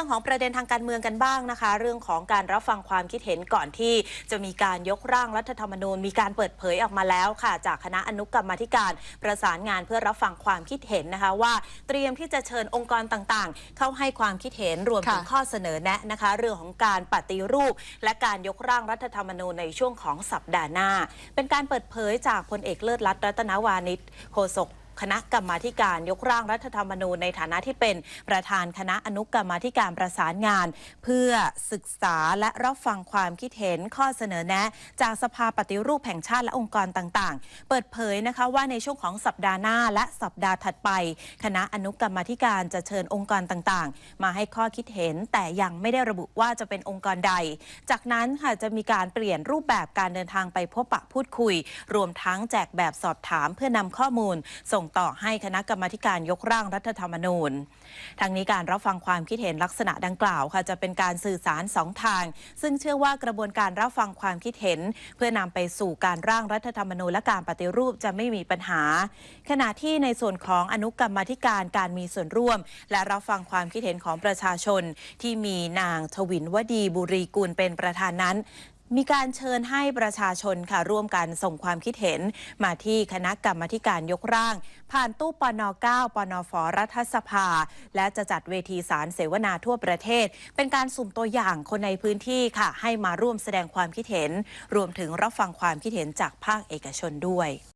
รื่องของประเด็นทางการเมืองกันบ้างนะคะ เรื่องของการรับฟังความคิดเห็นก่อนที่จะมีการยกร่างรัฐธรรมนูญ มีการเปิดเผยออกมาแล้วค่ะ จากคณะอนุกรรมาธิการประสานงานเพื่อรับฟังความคิดเห็นนะคะว่า เตรียมที่จะเชิญองค์กรต่างๆ เข้าให้ความคิดเห็นรวมถึงค่ะข้อเสนอแนะนะคะ เรื่องของการปฏิรูป และการยกร่างรัฐธรรมนูญในช่วงของสัปดาห์หน้า เป็นการเปิดเผยจากพลเอกเลิศรัตน์รัตนวานิชโฆษก คณะกรรมาการยกร่างรัฐธรรมนูญในฐานะที่เป็นประธานคณะอนุกรรมาธิการประสานงาน เพื่อศึกษาและรับฟังความคิดเห็นข้อเสนอแนะ จากสภาปฏิรูปแห่งชาติและองค์กรต่างๆ เปิดเผยนะคะว่าในช่วงของสัปดาห์หน้าและสัปดาห์ถัดไป คณะอนุกรรมาธิการจะเชิญองค์กรต่างๆ มาให้ข้อคิดเห็น แต่ยังไม่ได้ระบุว่าจะเป็นองค์กรใด จากนั้นค่ะจะมีการเปลี่ยนรูปแบบการเดินทางไปพบปะพูดคุย รวมทั้งแจกแบบสอบถามเพื่อนำข้อมูลส่งต่อให้คณะกรรมาการยกร่างรัฐธรรมนูญ ทางนี้การรับฟังความคิดเห็นลักษณะดังกล่าวค่ะจะเป็นการสื่อสารสองทาง ซึ่งเชื่อว่ากระบวนการรับฟังความคิดเห็น เพื่อนำไปสู่การร่างรัฐธรรมนูญและการปฏิรูปจะไม่มีปัญหา ขณะที่ในส่วนของอนุกรรมธิการการมีส่วนร่วม และรับฟังความคิดเห็นของประชาชน ที่มีนางทวินวดีบุรีกุลเป็นประธานนั้น มีการเชิญให้ประชาชนค่ะร่วมกันส่งความคิดเห็น มาที่คณะกรรมธิการยกร่าง ผ่านตู้ปน9ปนฟรัฐสภา และจะจัดเวทีสารเสวนาทั่วประเทศ เป็นการสุ่มตัวอย่างคนในพื้นที่ค่ะ ให้มาร่วมแสดงความคิดเห็น รวมถึงรับฟังความคิดเห็นจากภาคเอกชนด้วย